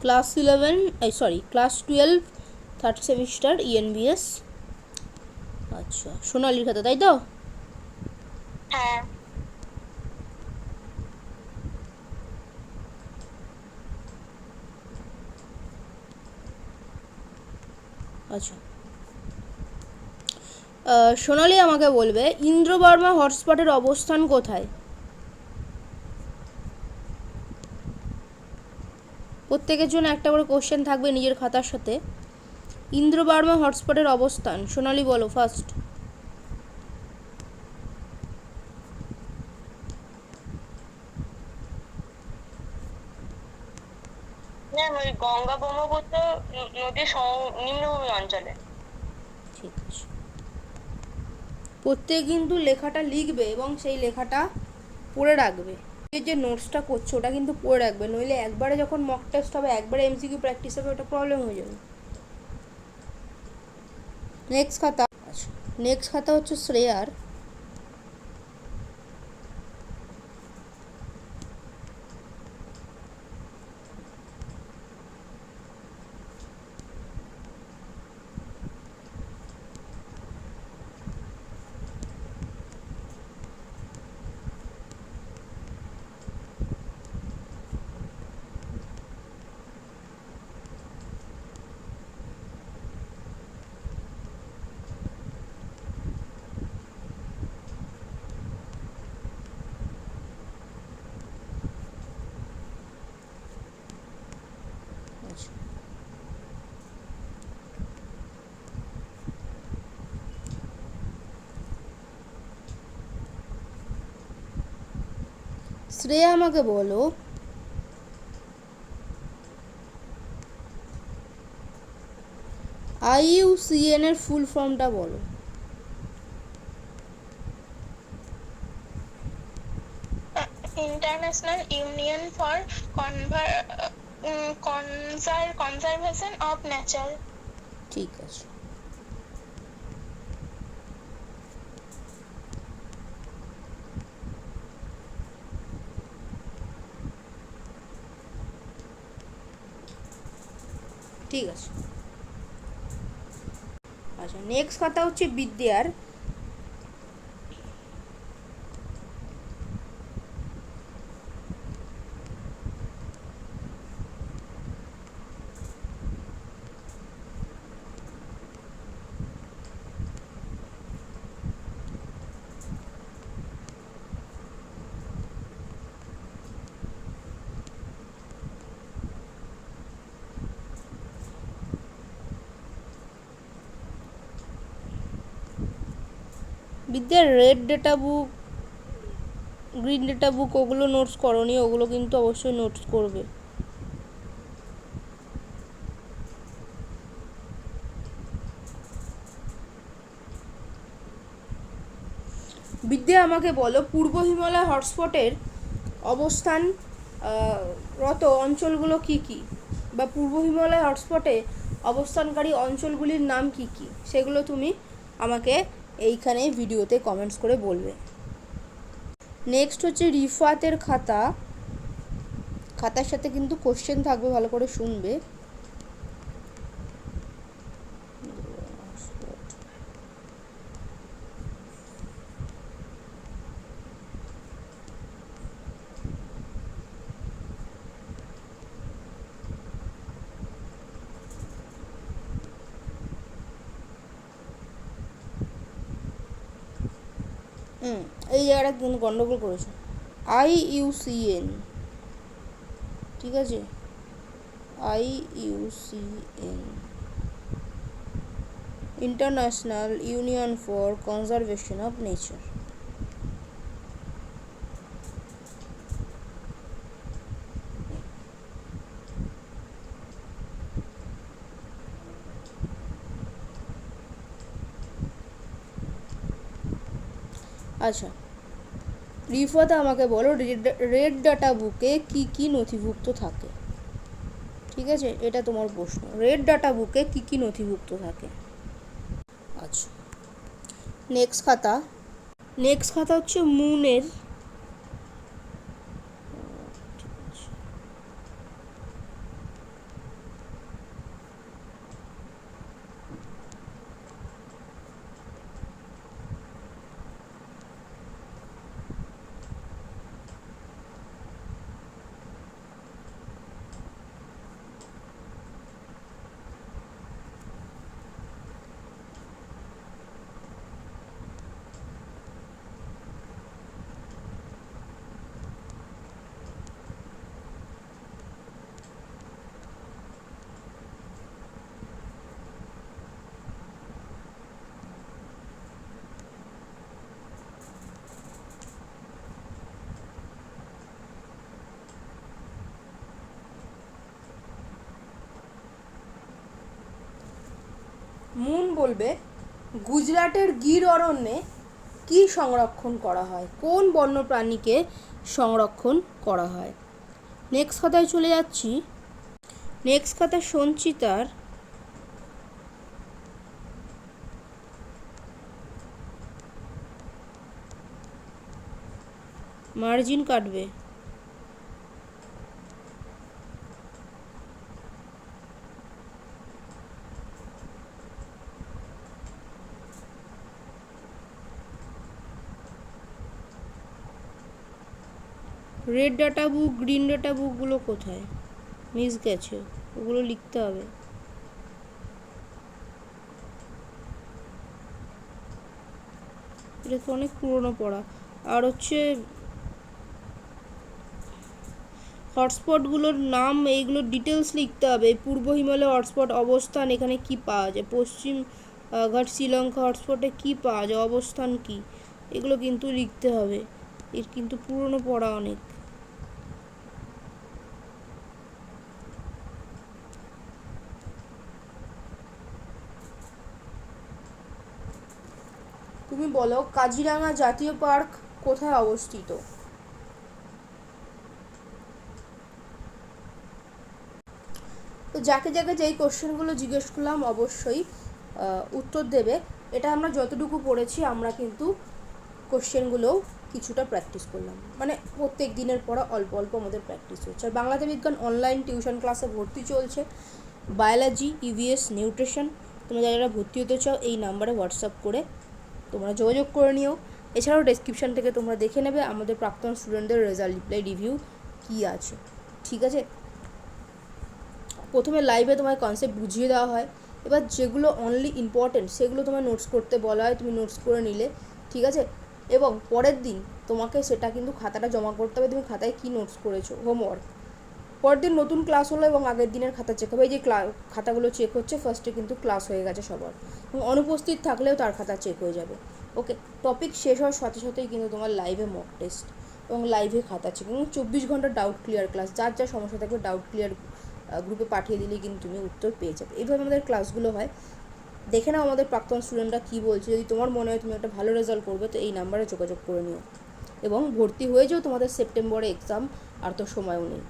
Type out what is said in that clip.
Class eleven এই sorry class twelve third semester ENBS আচ্ছা সোনালির খাতা তাই তো? হ্যাঁ। আচ্ছা। সোনালি আমাকে বলবে ইন্দ্রবর্মা হটস্পটের অবস্থান কোথায়? প্রত্যেকের জন্য একটা করে কোশ্চেন থাকবে নিজের খাতার সাথে। ইন্দ্রবর্মা হটস্পটের অবস্থান। সোনালি বলো ফার্স্ট গঙ্গা ব্রহ্মপুত্র নদীর নিম্নভূমি অঞ্চলে। ঠিক আছে। প্রত্যেক কিন্তু লেখাটা লিখবে এবং সেই লেখাটা পড়ে রাখবে। যে নোটসটা করছ ওটা কিন্তু পড়ে রাখবে। নইলে একবারে যখন মক টেস্ট হবে একবারে এমসিকিউ প্র্যাকটিস হবে ওটা প্রবলেম হয়ে যাবে। নেক্সট খাতা। আচ্ছা। নেক্সট খাতা হচ্ছে শ্রেয়ার আচ্ছা শ্রেয়া আমাকে বলো। আইইউসিএন এর ফুল ফর্মটা বলো। International union for conver conser conservation of nature. ঠিক আছে। ঠিক আছে। আচ্ছা নেক্সট কথা হচ্ছে বিদ্যার। বিদ্যার red data book, green data book ওগুলো নোটস করনি, ওগুলো কিন্তু অবশ্যই নোটস করবে। বিদ্যা, আমাকে বলো, পূর্ব হিমালয় হটস্পটের অবস্থান রত অঞ্চলগুলো কি কি? বা পূর্ব হিমালয় হটস্পটে অবস্থানকারী অঞ্চলগুলির নাম কি কি? সেগুলো তুমি আমাকে এইখানে ভিডিওতে কমেন্টস করে বলবে। নেক্সট হচ্ছে রিফাতের খাতা। খাতার সাথে কিন্তু কোশ্চেন থাকবে, ভালো করে শুনবে। হুম, এই জায়গাটা কিন্তু গন্ডগোল করেছে। আই ইউ সি এন ঠিক আছে? I U C N international union for conservation of nature আচ্ছা। রিফাত, আমাকে বলো, রেড ডাটা বুকে কি কি নথিভুক্ত থাকে? ঠিক আছে? এটা তোমার প্রশ্ন। রেড ডাটা বুকে কি কি নথিভুক্ত থাকে? আচ্ছা। নেক্সট খাতা। নেক্সট খাতা হচ্ছে মুনের ঠিক আছে। মুন বলবে, গুজরাটের গির অরণ্যে কি সংরক্ষণ করা হয়? কোন বন্যপ্রাণীকে সংরক্ষণ করা হয়? নেক্সট কথায় চলে যাচ্ছি। নেক্সট খাতা সঞ্চিতার মার্জিন কাটবে। Red data book green data বুকগুলো কোথায়? মিস গেছে, ওগুলো লিখতে হবে। এটা তো অনেক পুরনো পড়া। আর হচ্ছে হটস্পটগুলোর নাম এইগুলোর ডিটেলস লিখতে হবে। পূর্ব হিমালয় হটস্পট অবস্থান এখানে কি পাওয়া যায়? পশ্চিম ঘাট, শ্রীলঙ্কা হটস্পটে কি পাওয়া যায়? অবস্থান কি? এগুলো কিন্তু লিখতে হবে। এর কিন্তু পুরনো পড়া অনেক। তুমি বলো, কাজিরাঙা জাতীয় পার্ক কোথায় অবস্থিত? তো যাকে যাকে যেই কোশ্চেনগুলো জিজ্ঞেস করলাম, অবশ্যই উত্তর দেবে। এটা আমরা যতটুকু পড়েছি, আমরা কিন্তু কোশ্চেনগুলোও কিছুটা প্র্যাকটিস করলাম। মানে প্রত্যেক দিনের পড়া অল্প অল্প আমাদের প্র্যাকটিস হচ্ছে। আর বাংলাতে বিজ্ঞান অনলাইন টিউশন ক্লাসে ভর্তি চলছে। বায়োলজি ইভিএস নিউট্রিশন, তোমরা যারা ভর্তি হতে চাও, এই নাম্বারে হোয়াটসঅ্যাপ করে তোমরা যোগাযোগ করে নিও। এছাড়াও ডেসক্রিপশন থেকে তোমরা দেখে নেবে আমাদের প্রাক্তন স্টুডেন্টদের রেজাল্ট রিপ্লাই রিভিউ কী আছে। ঠিক আছে? প্রথমে লাইভে তোমায় কনসেপ্ট বুঝিয়ে দেওয়া হয়। এবার যেগুলো অনলি ইম্পর্টেন্ট সেগুলো তোমায় নোটস করতে বলা হয়, তুমি নোটস করে নিলে। ঠিক আছে? এবং পরের দিন তোমাকে সেটা কিন্তু খাতাটা জমা করতে হবে। তুমি খাতায় কী নোটস করেছ? হোমওয়ার্ক পরের দিন নতুন ক্লাস হলো এবং আগের দিনের খাতা চেক হবে। এই যে ক্লা খাতাগুলো চেক হচ্ছে ফার্স্টে কিন্তু ক্লাস হয়ে গেছে সবার। অনুপস্থিত থাকলেও তার খাতা চেক হয়ে যাবে। ওকে টপিক শেষ হওয়ার সাথে সাথেই কিন্তু তোমার লাইভে মক টেস্ট এবং লাইভে খাতা চেক এবং চব্বিশ ঘণ্টা ডাউট ক্লিয়ার ক্লাস যার যা সমস্যা থাকবে ডাউট ক্লিয়ার গ্রুপে পাঠিয়ে দিলেই কিন্তু তুমি উত্তর পেয়ে যাবে। এইভাবে আমাদের ক্লাসগুলো হয়। দেখে নাও আমাদের প্রাক্তন স্টুডেন্টরা কী বলছে। যদি তোমার মনে হয় তুমি একটা ভালো রেজাল্ট করবে, তো এই নাম্বারে যোগাযোগ করে নিও। এবং ভর্তি হয়ে যাও তোমাদের সেপ্টেম্বরে এক্সাম আর তো সময়ও নেই।